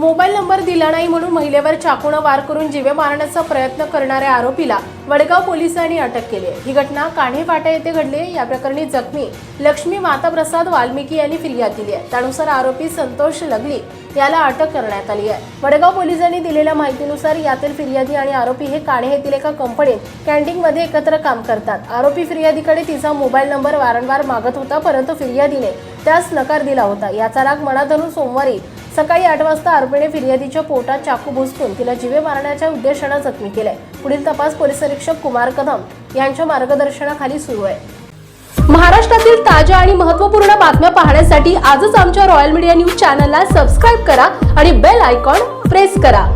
Mobile number दिला नाही म्हणून महिलेवर चाकूनं वार करून जीवे मारण्याचा प्रयत्न करणाऱ्या आरोपीला वडगाव पोलिसांनी अटक केली आहे. ही घटना कान्हे फाटा येथे घडली या प्रकरणी जखमी लक्ष्मी माताप्रसाद वाल्मिकी यांनी फिर्याद दिली आहे. त्यानुसार आरोपी संतोष लगली याला अटक करण्यात आली आहे. वडगाव पोलिसांनी दिलेल्या माहितीनुसार यातील फिर्यादी आणि आरोपी हे काणे येथील एका कंपनीत कॅन्टीनमध्ये एकत्र काम करतात. आरोपी फिर्यादीकडे तिचा मोबाईल नंबर वारंवार मागत होता परंतु फिर्यादीने त्यास नकार दिला होता. याचा राग मनात धरून सोमवारी सकाळी आठ वाजता आरोपीने फिर्यादीच्या पोटात चाकू भुसकून तिला जीवे मारण्याच्या उद्देशानं जखमी केलंय. पुढील तपास पोलीस निरीक्षक कुमार कदम यांच्या मार्गदर्शनाखाली सुरू आहे. महाराष्ट्रातील ताज्या आणि महत्त्वपूर्ण बातम्या पाहण्यासाठी आजच आमच्या रॉयल मीडिया न्यूज चॅनलला सबस्क्राईब करा आणि बेल आयकॉन प्रेस करा.